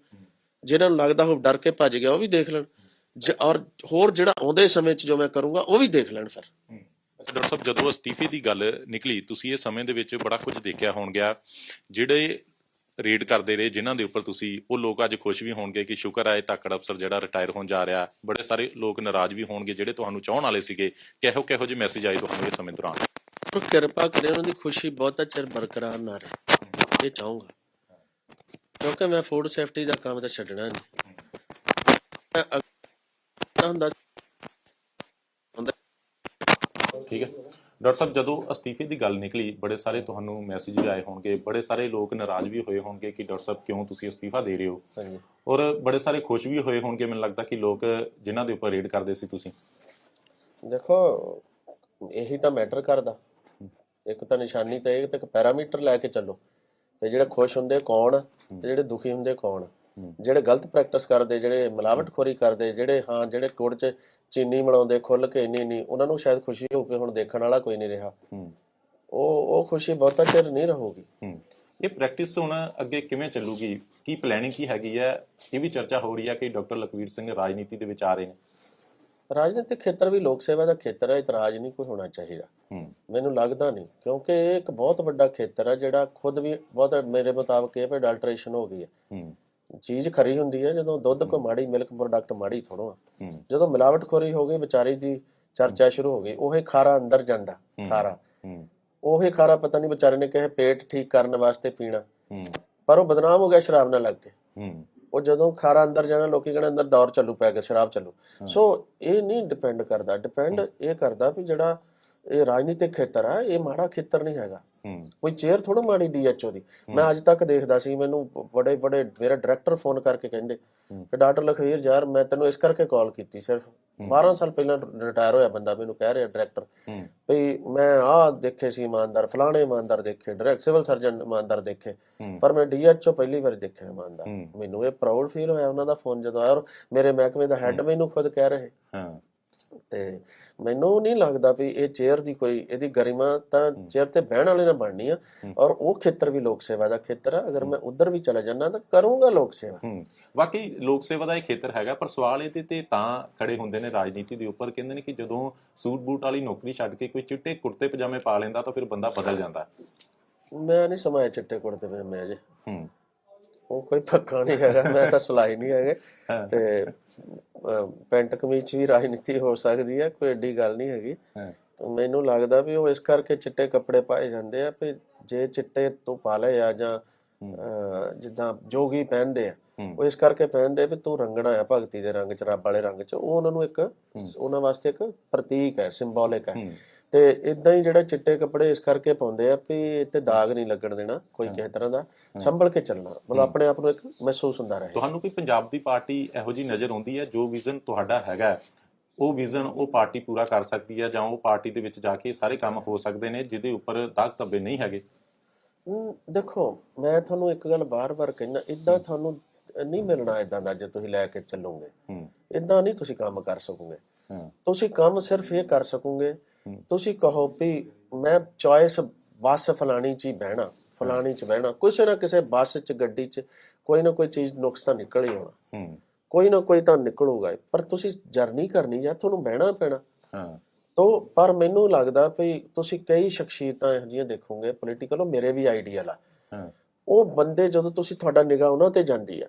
ਜਿਨ੍ਹਾਂ ਨੂੰ ਲੱਗਦਾ ਉਹ ਡਰ ਕੇ ਭੱਜ ਗਿਆ ਉਹ ਵੀ ਦੇਖ ਲੈਣ। ਔਰ ਹੋਰ ਜਿਹੜਾ ਆਉਂਦੇ ਸਮੇਂ 'ਚ ਜੋ ਮੈਂ ਕਰੂੰਗਾ ਉਹ ਵੀ ਦੇਖ ਲੈਣ ਫਿਰ। ਡਾਕਟਰ ਸਾਹਿਬ ਜਦੋਂ ਅਸਤੀਫੇ ਦੀ ਗੱਲ ਨਿਕਲੀ ਤੁਸੀਂ ਇਹ ਸਮੇਂ ਦੇ ਵਿੱਚ ਬੜਾ ਕੁਝ ਦੇਖਿਆ ਹੋਣ ਗਿਆ ਜਿਹੜੇ ਰੇਡ ਕਰਦੇ ਰਹੇ ਜਿਨ੍ਹਾਂ ਦੇ ਉੱਪਰ ਤੁਸੀਂ ਉਹ ਲੋਕ ਅੱਜ ਖੁਸ਼ ਵੀ ਹੋਣਗੇ ਕਿ ਸ਼ੁਕਰ ਹੈ ਇਹ ਤਾਕੜ ਅਫਸਰ ਜਿਹੜਾ ਰਿਟਾਇਰ ਹੋਣ ਜਾ ਰਿਹਾ। ਬੜੇ ਸਾਰੇ ਲੋਕ ਨਾਰਾਜ਼ ਵੀ ਹੋਣਗੇ ਜਿਹੜੇ ਤੁਹਾਨੂੰ ਚਾਹਣ ਵਾਲੇ ਸੀਗੇ। ਕਿਹੋ ਕਿਹੋ ਜਿਹੇ ਮੈਸੇਜ ਆਏ ਤੁਹਾਨੂੰ ਇਹ ਸਮੇਂ ਦੌਰਾਨ? ਪਰ ਕਿਰਪਾ ਕਰੇ ਉਹਨਾਂ ਦੀ ਖੁਸ਼ੀ ਬਹੁਤਾ ਚਿਰ ਬਰਕਰਾਰ ਨਾ ਰਹੇ। ਇਹ ਚਾਹੂੰਗਾ। ਕਿਉਂਕਿ ਮੈਂ ਫੂਡ ਸੇਫਟੀ ਦਾ ਕੰਮ ਤਾਂ ਛੱਡਣਾ ਨਹੀਂ। ਹੁੰਦਾ ਠੀਕ ਹੈ। ਡਾਕਟਰ ਸਾਹਿਬ ਜਦੋਂ ਅਸਤੀਫੇ ਦੀ ਗੱਲ ਨਿਕਲੀ ਬੜੇ ਸਾਰੇ ਤੁਹਾਨੂੰ ਮੈਸੇਜ ਵੀ ਆਏ ਹੋਣਗੇ ਬੜੇ ਸਾਰੇ ਲੋਕ ਨਾਰਾਜ਼ ਵੀ ਹੋਏ ਹੋਣਗੇ ਕਿ ਡਾਕਟਰ ਸਾਹਿਬ ਕਿਉਂ ਤੁਸੀਂ ਅਸਤੀਫਾ ਦੇ ਰਹੇ ਹੋ? ਔਰ ਬੜੇ ਸਾਰੇ ਖੁਸ਼ ਵੀ ਹੋਏ ਹੋਣਗੇ ਮੈਨੂੰ ਲੱਗਦਾ ਕਿ ਲੋਕ ਜਿਨ੍ਹਾਂ ਦੇ ਉੱਪਰ ਰੇਡ ਕਰਦੇ ਸੀ ਤੁਸੀਂ। ਦੇਖੋ ਇਹੀ ਤਾਂ ਮੈਟਰ ਕਰਦਾ। ਇੱਕ ਤਾਂ ਨਿਸ਼ਾਨੀ ਤਾਂ ਇਹ ਤੇ ਇੱਕ ਪੈਰਾਮੀਟਰ ਲੈ ਕੇ ਚੱਲੋ। ਤੇ ਜਿਹੜੇ ਖੁਸ਼ ਹੁੰਦੇ ਕੌਣ? ਤੇ ਜਿਹੜੇ ਦੁਖੀ ਹੁੰਦੇ ਕੌਣ। ਜਿਹੜੇ ਗਲਤ ਪ੍ਰੈਕਟਿਸ ਕਰਦੇ ਜਿਹੜੇ ਮਿਲਾਵਟਖੋਰੀ ਕਰਦੇ ਜਿਹੜੇ ਹਾਂ ਜਿਹੜੇ ਗੁੜ 'ਚ ਚੀਨੀ ਮਿਲਾਉਂਦੇ ਖੁੱਲ ਕੇ ਇੰਨੀ ਨਹੀਂ ਉਹਨਾਂ ਨੂੰ ਸ਼ਾਇਦ ਖੁਸ਼ੀ ਹੋਊ ਕਿ ਹੁਣ ਦੇਖਣ ਵਾਲਾ ਕੋਈ ਨਹੀਂ ਰਿਹਾ। ਹੂੰ। ਉਹ ਉਹ ਖੁਸ਼ੀ ਬਹੁਤਾ ਚਿਰ ਨਹੀਂ ਰਹੂਗੀ। ਹੂੰ। ਇਹ ਪ੍ਰੈਕਟਿਸ ਹੁਣ ਅੱਗੇ ਕਿਵੇਂ ਚੱਲੂਗੀ? ਕੀ ਪਲੈਨਿੰਗ ਕੀ ਹੈਗੀ ਹੈ? ਇਹ ਵੀ ਚਰਚਾ ਹੋ ਰਹੀ ਹੈ ਕਿ ਡਾਕਟਰ ਲਖਵੀਰ ਸਿੰਘ ਰਾਜਨੀਤੀ ਦੇ ਵਿੱਚ ਆ ਰਹੇ ਨੇ। ਰਾਜਨੀਤਿਕ ਖੇਤਰ ਵੀ ਲੋਕ ਸੇਵਾ ਦਾ ਖੇਤਰ ਹੈ ਇਤਰਾਜ਼ ਨਹੀਂ ਕੋਈ ਹੋਣਾ ਚਾਹੀਦਾ। ਹੂੰ। ਮੈਨੂੰ ਲੱਗਦਾ ਨਹੀਂ ਕਿਉਂਕਿ ਇਹ ਇੱਕ ਬਹੁਤ ਵੱਡਾ ਖੇਤਰ ਹੈ ਜਿਹੜਾ ਖੁਦ ਵੀ ਬਹੁਤ ਮੇਰੇ ਮੁਤਾਬਕ ਇਹ ਵੀ ਅਡਲਟ੍ਰੇਸ਼ਨ ਹੋ ਗਈ ਹੈ। ਹੂੰ। ਚੀਜ਼ ਖਰੀ ਹੁੰਦੀ ਹੈ ਜਦੋਂ ਦੁੱਧ ਕੋ ਮਾੜੀ ਮਿਲਕ ਪ੍ਰੋਡਕਟ ਮਾੜੀ ਥੋੜੋ ਜਦੋਂ ਮਿਲਾਵਟਖੋਰੀ ਹੋ ਗਈ ਵਿਚਾਰੀ ਦੀ ਚਰਚਾ ਸ਼ੁਰੂ ਹੋ ਗਈ ਉਹੇ ਖਾਰਾ ਅੰਦਰ ਜਾਂਦਾ ਖਾਰਾ। ਉਹੇ ਖਾਰਾ ਪਤਾ ਨਹੀਂ ਵਿਚਾਰੇ ਨੇ ਕਹੇ ਪੇਟ ਠੀਕ ਕਰਨ ਵਾਸਤੇ ਪੀਣਾ। ਪਰ ਉਹ ਬਦਨਾਮ ਹੋ ਗਿਆ ਸ਼ਰਾਬ ਨਾਲ ਲੱਗ ਕੇ ਉਹ ਜਦੋਂ ਖਾਰਾ ਅੰਦਰ ਜਾਣਾ ਲੋਕੀ ਕਹਿੰਦੇ ਅੰਦਰ ਦੌਰ ਚੱਲੂ ਪੈ ਗਿਆ ਸ਼ਰਾਬ ਚੱਲੂ। ਸੋ ਇਹ ਨਹੀਂ ਡਿਪੈਂਡ ਕਰਦਾ। ਡਿਪੈਂਡ ਇਹ ਕਰਦਾ ਵੀ ਜਿਹੜਾ ਇਹ ਰਾਜਨੀਤਿਕ ਖੇਤਰ ਆ ਇਹ ਮਾੜਾ ਖੇਤਰ ਨਹੀਂ ਹੈਗਾ। ਕੋਈ ਚੇਅਰ ਥੋੜਾ ਮਾੜੀ ਡੀਐਚਓ ਦੀ। ਮੈਂ ਅੱਜ ਤੱਕ ਦੇਖਦਾ ਸੀ ਮੈਨੂੰ ਬੜੇ ਬੜੇ ਮੇਰਾ ਡਾਇਰੈਕਟਰ ਫੋਨ ਕਰਕੇ ਕਹਿੰਦੇ ਕਿ ਡਾਕਟਰ ਲਖਵੀਰ ਯਾਰ ਮੈਂ ਤੈਨੂੰ ਇਸ ਕਰਕੇ ਕਾਲ ਕੀਤੀ ਸਿਰਫ। 12 ਸਾਲ ਪਹਿਲਾਂ ਰਿਟਾਇਰ ਹੋਇਆ ਬੰਦਾ ਮੈਨੂੰ ਕਹਿ ਰਿਹਾ ਡਾਇਰੈਕਟਰ ਵੀ ਮੈਂ ਆਹ ਦੇਖੇ ਸੀ ਇਮਾਨਦਾਰ ਫਲਾਣੇ ਇਮਾਨਦਾਰ ਦੇਖੇ ਡਾਇਰੈਕਟ ਸਿਵਲ ਸਰਜਨ ਇਮਾਨਦਾਰ ਦੇਖੇ ਪਰ ਮੈਂ ਡੀਐਚਓ ਪਹਿਲੀ ਵਾਰ ਦੇਖਿਆ ਇਮਾਨਦਾਰ। ਮੈਨੂੰ ਇਹ ਪ੍ਰਾਊਡ ਫੀਲ ਹੋਇਆ ਉਹਨਾਂ ਦਾ ਫੋਨ ਜਦੋਂ ਆਇਆ ਔਰ ਮੇਰੇ ਮਹਿਕਮੇ ਦਾ ਹੈੱਡ ਮੈਨੂੰ ਖੁਦ ਕਹਿ ਰਹੇ। ਹਾਂ। ਤੇ ਮੈਨੂੰ ਨਹੀਂ ਲੱਗਦਾ ਵੀ ਇਹ ਚੇਅਰ ਦੀ ਕੋਈ ਇਹਦੀ ਗਰਿਮਾ ਤਾਂ ਚੇਅਰ ਤੇ ਬਹਿਣ ਵਾਲੇ ਨਾਲ ਬਣਨੀ ਆ ਔਰ ਉਹ ਖੇਤਰ ਵੀ ਲੋਕ ਸੇਵਾ ਦਾ ਖੇਤਰ ਆ। ਅਗਰ ਮੈਂ ਉਧਰ ਵੀ ਚਲਾ ਜਾਣਾ ਤਾਂ ਕਰੂੰਗਾ ਲੋਕ ਸੇਵਾ। ਵਾਕਈ ਲੋਕ ਸੇਵਾ ਦਾ ਇਹ ਖੇਤਰ ਹੈਗਾ ਪਰ ਸਵਾਲ ਇਹਦੇ ਤੇ ਤਾਂ ਖੜੇ ਹੁੰਦੇ ਨੇ ਰਾਜਨੀਤੀ ਦੇ ਉੱਪਰ। ਕਹਿੰਦੇ ਨੇ ਕਿ ਜਦੋਂ ਸੂਟ ਬੂਟ ਵਾਲੀ ਨੌਕਰੀ ਛੱਡ ਕੇ ਕੋਈ ਚਿੱਟੇ ਕੁੜਤੇ ਪਜਾਮੇ ਪਾ ਲੈਂਦਾ ਤਾਂ ਫਿਰ ਬੰਦਾ ਬਦਲ ਜਾਂਦਾ। ਮੈਂ ਨਹੀਂ ਸਮਾਇਆ ਚਿੱਟੇ ਕੁੜਤੇ ਪਜਾਮੇ ਮੈਂ ਜੇ ਹੂੰ। ਉਹ ਕੋਈ ਪੱਕਾ ਨਹੀਂ ਹੈਗਾ ਮੈਂ ਤਾਂ ਸਲਾਈ ਨਹੀਂ ਹੈਗੇ। ਤੇ ਪੈਂਟ ਕਮੀਜ਼ ਵੀ ਰਾਜਨੀਤੀ ਹੋ ਸਕਦੀ ਹੈ ਕੋਈ ਏਡੀ ਗੱਲ ਨਹੀਂ ਹੈਗੀ। ਮੈਨੂੰ ਲੱਗਦਾ ਵੀ ਉਹ ਇਸ ਕਰਕੇ ਚਿੱਟੇ ਕੱਪੜੇ ਪਾਏ ਜਾਂਦੇ ਆ ਵੀ ਜੇ ਚਿੱਟੇ ਤੋਂ ਪਾ ਲਏ ਆ ਜਾਂ ਜਿੱਦਾਂ ਜੋਗੀ ਪਹਿਨਦੇ ਆ। ਉਹ ਇਸ ਕਰਕੇ ਪਹਿਨਦੇ ਵੀ ਤੂੰ ਰੰਗਣਾ ਆ ਭਗਤੀ ਦੇ ਰੰਗ ਚ ਰੱਬ ਵਾਲੇ ਰੰਗ ਚ ਉਹ ਉਹਨਾਂ ਨੂੰ ਇੱਕ ਉਹਨਾਂ ਵਾਸਤੇ ਇੱਕ ਪ੍ਰਤੀਕ ਹੈ ਸਿੰਬੋਲਿਕ ਹੂੰ। ਤੇ ਇਦਾਂ ਹੀ ਜਿਹੜਾ ਚਿੱਟੇ ਕੱਪੜੇ ਇਸ ਕਰਕੇ ਪਾਉਂਦੇ ਆ ਵੀ ਇੱਥੇ ਦਾਗ ਨਹੀਂ ਲੱਗਣ ਦੇਣਾ ਕੋਈ ਕਿਸੇ ਤਰ੍ਹਾਂ ਦਾ ਸੰਭਲ ਕੇ ਚੱਲਣਾ। ਮਤਲਬ ਆਪਣੇ ਆਪ ਨੂੰ ਇੱਕ ਮਹਿਸੂਸ ਹੁੰਦਾ ਰਹੇ। ਤੁਹਾਨੂੰ ਕੋਈ ਪੰਜਾਬ ਦੀ ਪਾਰਟੀ ਇਹੋ ਜੀ ਨਜ਼ਰ ਆਉਂਦੀ ਹੈ ਜੋ ਵਿਜ਼ਨ ਤੁਹਾਡਾ ਹੈਗਾ ਉਹ ਵਿਜ਼ਨ ਉਹ ਪਾਰਟੀ ਪੂਰਾ ਕਰ ਸਕਦੀ ਹੈ ਜਾਂ ਉਹ ਪਾਰਟੀ ਦੇ ਵਿੱਚ ਜਾ ਕੇ ਸਾਰੇ ਕੰਮ ਹੋ ਸਕਦੇ ਨੇ ਜਿਹਦੇ ਉੱਪਰ ਦਾਗ ਧੱਬੇ ਨਹੀਂ ਹੈਗੇ? ਦੇਖੋ ਮੈਂ ਤੁਹਾਨੂੰ ਇੱਕ ਗੱਲ ਬਾਰ-ਬਾਰ ਕਹਿਣਾ ਇਦਾਂ ਤੁਹਾਨੂੰ ਨਹੀਂ ਮਿਲਣਾ ਇਦਾਂ ਦਾ ਜੇ ਤੁਸੀਂ ਲੈ ਕੇ ਚੱਲੋਗੇ। ਹੂੰ। ਇਦਾਂ ਨਹੀਂ ਤੁਸੀਂ ਕੰਮ ਕਰ ਸਕੋਗੇ। ਤੁਸੀਂ ਕੰਮ ਸਿਰਫ ਇਹ ਕਰ ਸਕੋਗੇ। ਤੁਸੀਂ ਕਹੋ ਵੀ ਮੈਂ ਚੋਇਸ ਬੱਸ ਫਲਾਣੀ ਚ ਹੀ ਬਹਿਣਾ ਫਲਾਣੀ ਚ ਬਹਿਣਾ। ਕਿਸੇ ਨਾ ਕਿਸੇ ਬੱਸ ਚ ਗੱਡੀ ਚ ਕੋਈ ਨਾ ਕੋਈ ਚੀਜ਼ ਨੁਕਸ ਤਾਂ ਨਿਕਲ ਹੀ ਆਉਣਾ। ਹੂੰ। ਕੋਈ ਨਾ ਕੋਈ ਤਾਂ ਨਿਕਲੂਗਾ। ਪਰ ਤੁਸੀਂ ਜਰਨੀ ਕਰਨੀ ਜਾਂ ਤੁਹਾਨੂੰ ਬਹਿਣਾ ਪੈਣਾ। ਹਾਂ। ਤੋ ਪਰ ਮੈਨੂੰ ਲੱਗਦਾ ਵੀ ਤੁਸੀਂ ਕਈ ਸ਼ਖਸੀਅਤਾਂ ਇਹੋ ਜਿਹੀਆਂ ਦੇਖੋਗੇ ਪੋਲੀਟੀਕਲ ਉਹ ਮੇਰੇ ਵੀ ਆਈਡੀਅਲ ਆ। ਹਾਂ। ਉਹ ਬੰਦੇ ਜਦੋਂ ਤੁਸੀਂ ਤੁਹਾਡਾ ਨਿਗਾਹ ਉਹਨਾਂ ਤੇ ਜਾਂਦੀ ਆ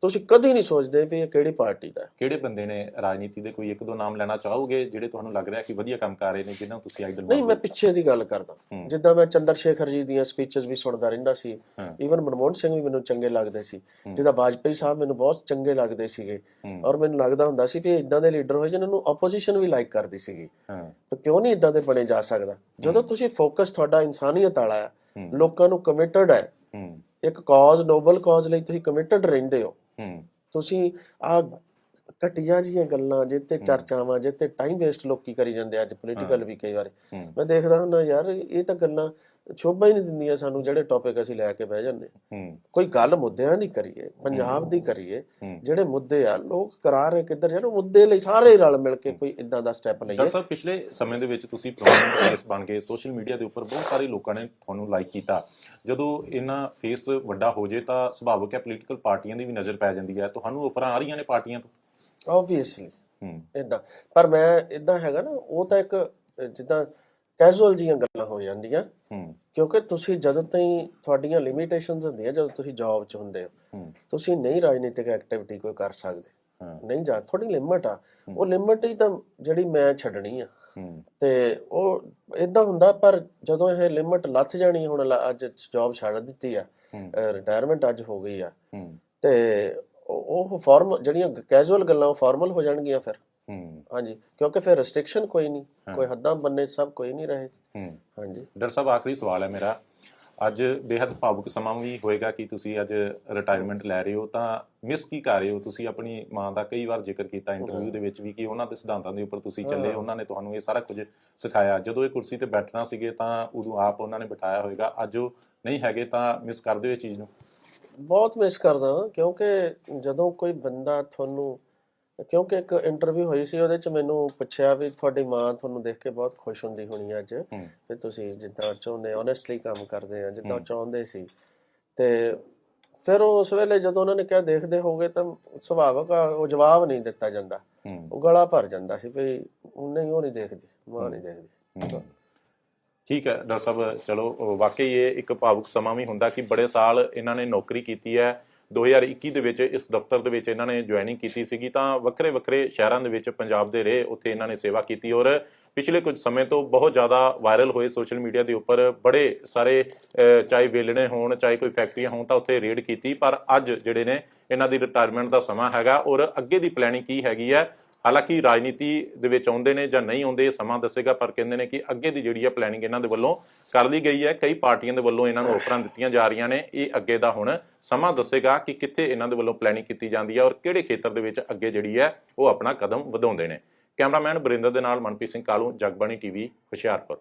ਤੁਸੀਂ ਕਦੀ ਨਹੀਂ ਸੋਚਦੇ ਵੀ ਇਹ ਕਿਹੜੀ ਪਾਰਟੀ ਦਾ। ਕਿਹੜੇ ਬੰਦੇ ਨੇ ਰਾਜਨੀਤੀ ਦੇ ਕੋਈ ਇੱਕ ਦੋ ਨਾਮ ਲੈਣਾ ਚਾਹੋਗੇ ਜਿਹੜੇ ਤੁਹਾਨੂੰ ਲੱਗ ਰਿਹਾ ਕਿ ਵਧੀਆ ਕੰਮ ਕਰ ਰਹੇ ਨੇ ਜਿਨ੍ਹਾਂ ਤੁਸੀਂ ਆਈਡਲ ਨਹੀਂ ਮੈਂ ਪਿੱਛੇ ਦੀ ਗੱਲ ਕਰਦਾ। ਜਿੱਦਾਂ ਮੈਂ ਚੰਦਰ ਸ਼ੇਖਰ ਜੀ ਦੀਆਂ ਸਪੀਚਸ ਵੀ ਸੁਣਦਾ ਰਹਿੰਦਾ ਸੀ। ਈਵਨ ਮਨਮੋਹਨ ਸਿੰਘ ਵੀ ਮੈਨੂੰ ਚੰਗੇ ਲੱਗਦੇ ਸੀ ਜਿੱਦਾਂ ਵਾਜਪੇਈ ਸਾਹਿਬ ਮੈਨੂੰ ਬਹੁਤ ਚੰਗੇ ਲੱਗਦੇ ਸੀਗੇ। ਔਰ ਮੈਨੂੰ ਲੱਗਦਾ ਹੁੰਦਾ ਸੀ ਵੀ ਇਦਾਂ ਦੇ ਲੀਡਰ ਹੋਏ ਜਿਨ੍ਹਾਂ ਨੂੰ ਆਪੋਜੀਸ਼ਨ ਵੀ ਲਾਈਕ ਕਰਦੀ ਸੀਗੀ ਤਾਂ ਕਿਉਂ ਨਹੀਂ ਇਦਾਂ ਦੇ ਬਣੇ ਜਾ ਸਕਦਾ ਜਦੋਂ ਤੁਸੀਂ ਫੋਕਸ ਤੁਹਾਡਾ ਇਨਸਾਨੀਅਤ ਵਾਲਾ ਹੈ। ਲੋਕਾਂ ਨੂੰ ਕਮਿਟਡ ਹੂੰ ਇੱਕ ਕਾਜ਼ ਨੋਬਲ ਕਾਜ਼ ਲਈ ਤੁਸੀਂ ਕਮਿਟਡ ਰਹਿੰਦੇ ਹੋ। ਹੂੰ। ਤੁਸੀਂ ਆ ਘਟੀਆਂ ਜੀਆਂ ਗੱਲਾਂ ਜਿੱਤੇ ਚਰਚਾਵਾਂ ਜਿੱਤੇ ਟਾਈਮ ਵੇਸਟ ਲੋਕੀ ਕਰੀ ਜਾਂਦੇ ਅੱਜ ਪੋਲੀਟੀਕਲ ਵੀ ਕਈ ਵਾਰ। ਮੈਂ ਦੇਖਦਾ ਹੁੰਦਾ ਯਾਰ ਇਹ ਤਾਂ ਗੱਲਾਂ ਸ਼ੋਭਾ ਹੀ ਨਹੀਂ ਦਿੰਦੀਆਂ ਸਾਨੂੰ ਜਿਹੜੇ ਟੌਪਿਕ ਅਸੀਂ ਲੈ ਕੇ ਬਹਿ ਜਾਂਦੇ। ਕੋਈ ਗੱਲ ਮੁੱਦਿਆਂ ਦੀ ਕਰੀਏ ਪੰਜਾਬ ਦੀ ਕਰੀਏ। ਜਿਹੜੇ ਮੁੱਦੇ ਆ ਲੋਕ ਕਰਾ ਰਹੇ ਕਿੱਧਰ ਜਾਣ ਮੁੱਦੇ ਲਈ ਸਾਰੇ ਰਲ ਮਿਲ ਕੇ ਕੋਈ ਇਦਾਂ ਦਾ ਸਟੈਪ ਲਈਏ। ਡਾਕਟਰ ਸਾਹਿਬ ਪਿਛਲੇ ਸਮੇਂ ਦੇ ਵਿੱਚ ਤੁਸੀਂ ਪ੍ਰੋਮਿਨੈਂਟ ਫੇਸ ਬਣ ਗਏ ਸੋਸ਼ਲ ਮੀਡੀਆ ਦੇ ਉੱਪਰ ਬਹੁਤ ਸਾਰੇ ਲੋਕਾਂ ਨੇ ਤੁਹਾਨੂੰ ਲਾਈਕ ਕੀਤਾ। ਜਦੋਂ ਇਹਨਾਂ ਫੇਸ ਵੱਡਾ ਹੋ ਜੇ ਤਾਂ ਸੁਭਾਵਿਕ ਹੈ ਪੋਲੀਟੀਕਲ ਪਾਰਟੀਆਂ ਦੀ ਵੀ ਨਜ਼ਰ ਪੈ ਜਾਂਦੀ ਹੈ। ਤੁਹਾਨੂੰ ਆਫਰਾਂ ਆ ਰਹੀਆਂ ਨੇ ਪਾਰਟੀਆਂ ਤੋਂ? ਆਬਵੀਅਸਲੀ ਹੂੰ। ਇਦਾਂ ਪਰ ਮੈਂ ਇਦਾਂ ਹੈਗਾ ਨਾ ਉਹ ਤਾਂ ਇੱਕ ਜਿੱਦਾਂ ਕੈਜੂਅਲ ਜੀਆਂ ਗੱਲਾਂ ਹੋ ਜਾਂਦੀਆਂ। ਹੂੰ। ਕਿਉਂਕਿ ਤੁਸੀਂ ਜਦੋਂ ਤਾਈਂ ਤੁਹਾਡੀਆਂ ਲਿਮਿਟੇਸ਼ਨਸ ਹੁੰਦੀਆਂ ਜਦੋਂ ਤੁਸੀਂ ਜੌਬ 'ਚ ਹੁੰਦੇ ਹੋ ਤੁਸੀਂ ਨਹੀਂ ਰਾਜਨੀਤਿਕ ਐਕਟੀਵਿਟੀ ਕੋਈ ਕਰ ਸਕਦੇ। ਨਹੀਂ ਜਾ ਥੋੜੀ ਲਿਮਟ ਆ। ਉਹ ਲਿਮਟ ਹੀ ਤਾਂ ਜਿਹੜੀ ਮੈਂ ਛੱਡਣੀ ਆ। ਤੇ ਉਹ ਇਦਾਂ ਹੁੰਦਾ ਪਰ ਜਦੋਂ ਇਹ ਲਿਮਟ ਲੱਥ ਜਾਣੀ ਹੁਣ ਅੱਜ ਜੌਬ ਛੱਡ ਦਿੱਤੀ ਆ। ਰਿਟਾਇਰਮੈਂਟ ਅੱਜ ਹੋ ਗਈ ਆ। ਤੇ ਉਹ- ਫਾਰਮ ਜਿਹੜੀਆਂ ਕੈਜੂਅਲ ਗੱਲਾਂ ਉਹ ਫਾਰਮਲ ਹੋ ਜਾਣਗੀਆਂ ਫਿਰ। ਹੂੰ। ਹਾਂਜੀ ਕਿਉਂਕਿ ਫਿਰ ਰੈਸਟ੍ਰਿਕਸ਼ਨ ਕੋਈ ਨਹੀਂ ਕੋਈ ਹੱਦਾਂ ਬੰਨੇ ਸਭ ਕੋਈ ਨਹੀਂ ਰਹੇ। ਹੂੰ। ਹਾਂਜੀ। ਡਾਕਟਰ ਸਾਹਿਬ ਆਖਰੀ ਸਵਾਲ ਹੈ ਮੇਰਾ। ਅੱਜ ਬੇहद ਭਾਵੁਕ ਸਮਾਂ ਵੀ ਹੋਏਗਾ ਕਿ ਤੁਸੀਂ ਅੱਜ ਰਿਟਾਇਰਮੈਂਟ ਲੈ ਰਹੇ ਹੋ ਤਾਂ ਮਿਸ ਕੀ ਕਰ ਰਹੇ ਹੋ? ਤੁਸੀਂ ਆਪਣੀ ਮਾਂ ਦਾ ਕਈ ਵਾਰ ਜ਼ਿਕਰ ਕੀਤਾ ਇੰਟਰਵਿਊ ਦੇ ਵਿੱਚ ਵੀ ਕਿ ਉਹਨਾਂ ਦੇ ਸਿਧਾਂਤਾਂ ਦੇ ਉੱਪਰ ਤੁਸੀਂ ਚੱਲੇ ਉਹਨਾਂ ਨੇ ਤੁਹਾਨੂੰ ਇਹ ਸਾਰਾ ਕੁਝ ਸਿਖਾਇਆ। ਜਦੋਂ ਇਹ ਕੁਰਸੀ ਤੇ ਬੈਠਣਾ ਸੀਗੇ ਤਾਂ ਉਦੋਂ ਆਪ ਉਹਨਾਂ ਨੇ ਬਿਠਾਇਆ ਹੋਵੇਗਾ ਅੱਜ ਉਹ ਨਹੀਂ ਹੈਗੇ ਤਾਂ ਮਿਸ ਕਰਦੇ ਹੋ ਇਹ ਚੀਜ਼ ਨੂੰ? ਬਹੁਤ ਮਿਸ ਕਰਦਾ ਕਿਉਂਕਿ ਜਦੋਂ ਕੋਈ ਬੰਦਾ ਤੁਹਾਨੂੰ ਕਿਉਂਕਿ ਇੱਕ ਇੰਟਰਵਿਊ ਹੋਈ ਸੀ ਉਹਦੇ ਚ ਮੈਨੂੰ ਪੁੱਛਿਆ ਵੀ ਤੁਹਾਡੀ ਮਾਂ ਤੁਹਾਨੂੰ ਦੇਖ ਕੇ ਬਹੁਤ ਖੁਸ਼ ਹੁੰਦੀ ਹੋਣੀ ਅੱਜ। ਵੀ ਤੁਸੀਂ ਜਿੱਦਾਂ ਚਾਹੁੰਦੇ ਓਨੈਸਟਲੀ ਕੰਮ ਕਰਦੇ ਆ ਜਿੱਦਾਂ। ਚਾਹੁੰਦੇ ਸੀ। ਤੇ ਫਿਰ ਉਸ ਵੇਲੇ ਜਦੋਂ ਉਹਨਾਂ ਨੇ ਕਿਹਾ ਦੇਖਦੇ ਹੋਗੇ ਤਾਂ ਸੁਭਾਵਕ ਉਹ ਜਵਾਬ ਨਹੀਂ ਦਿੱਤਾ ਜਾਂਦਾ। ਉਹ ਗਲਾ ਭਰ ਜਾਂਦਾ ਸੀ ਵੀ ਨਹੀਂ ਉਹ ਨਹੀਂ ਦੇਖਦੀ ਮਾਂ ਨਹੀਂ ਦੇਖਦੀ। ਠੀਕ ਹੈ, ਡਾਕਟਰ ਸਾਹਿਬ, ਚਲੋ ਵਾਕਈ ਇਹ ਇੱਕ ਭਾਵੁਕ ਸਮਾਂ ਵੀ ਹੁੰਦਾ ਕਿ ਬੜੇ ਸਾਲ ਇਹਨਾਂ ਨੇ ਨੌਕਰੀ ਕੀਤੀ ਹੈ। 2021 ਦੇ ਵਿੱਚ ਇਸ ਦਫ਼ਤਰ ਦੇ ਵਿੱਚ ਇਹਨਾਂ ਨੇ ਜੁਆਇਨਿੰਗ ਕੀਤੀ ਸੀਗੀ ਤਾਂ ਵੱਖਰੇ ਵੱਖਰੇ ਸ਼ਹਿਰਾਂ ਦੇ ਵਿੱਚ ਪੰਜਾਬ ਦੇ ਰਹੇ ਉੱਥੇ ਇਹਨਾਂ ਨੇ ਸੇਵਾ ਕੀਤੀ ਔਰ ਪਿਛਲੇ ਕੁਝ ਸਮੇਂ ਤੋਂ ਬਹੁਤ ਜ਼ਿਆਦਾ ਵਾਇਰਲ ਹੋਏ ਸੋਸ਼ਲ ਮੀਡੀਆ ਦੇ ਉੱਪਰ ਬੜੇ ਸਾਰੇ ਚਾਹੇ ਵੇਲਣੇ ਹੋਣ, ਚਾਹੇ ਕੋਈ ਫੈਕਟਰੀਆਂ ਹੋਣ ਤਾਂ ਉੱਥੇ ਰੇਡ ਕੀਤੀ। ਪਰ ਅੱਜ ਜਿਹੜੇ ਨੇ ਇਹਨਾਂ ਦੀ ਰਿਟਾਇਰਮੈਂਟ ਦਾ ਸਮਾਂ ਹੈਗਾ ਔਰ ਅੱਗੇ ਦੀ ਪਲੈਨਿੰਗ ਕੀ ਹੈਗੀ ਹੈ ਹਾਲਾਂਕਿ ਰਾਜਨੀਤੀ ਦੇ ਵਿੱਚ ਆਉਂਦੇ ਨੇ ਜਾਂ ਨਹੀਂ ਆਉਂਦੇ, ਇਹ ਸਮਾਂ ਦੱਸੇਗਾ, ਪਰ ਕਹਿੰਦੇ ਨੇ ਕਿ ਅੱਗੇ ਦੀ ਜਿਹੜੀ ਹੈ ਪਲੈਨਿੰਗ ਇਹਨਾਂ ਦੇ ਵੱਲੋਂ ਕਰ ਲਈ ਗਈ ਹੈ। ਕਈ ਪਾਰਟੀਆਂ ਦੇ ਵੱਲੋਂ ਇਹਨਾਂ ਨੂੰ ਆਫਰਾਂ ਦਿੱਤੀਆਂ ਜਾ ਰਹੀਆਂ ਨੇ। ਇਹ ਅੱਗੇ ਦਾ ਹੁਣ ਸਮਾਂ ਦੱਸੇਗਾ ਕਿ ਕਿੱਥੇ ਇਹਨਾਂ ਦੇ ਵੱਲੋਂ ਪਲੈਨਿੰਗ ਕੀਤੀ ਜਾਂਦੀ ਹੈ ਔਰ ਕਿਹੜੇ ਖੇਤਰ ਦੇ ਵਿੱਚ ਅੱਗੇ ਜਿਹੜੀ ਹੈ ਉਹ ਆਪਣਾ ਕਦਮ ਵਧਾਉਂਦੇ ਨੇ। ਕੈਮਰਾਮੈਨ ਬਰਿੰਦਰ ਦੇ ਨਾਲ ਮਨਪ੍ਰੀਤ ਸਿੰਘ ਕਾਲੂ, ਜਗਬਾਣੀ ਟੀਵੀ, ਹੁਸ਼ਿਆਰਪੁਰ।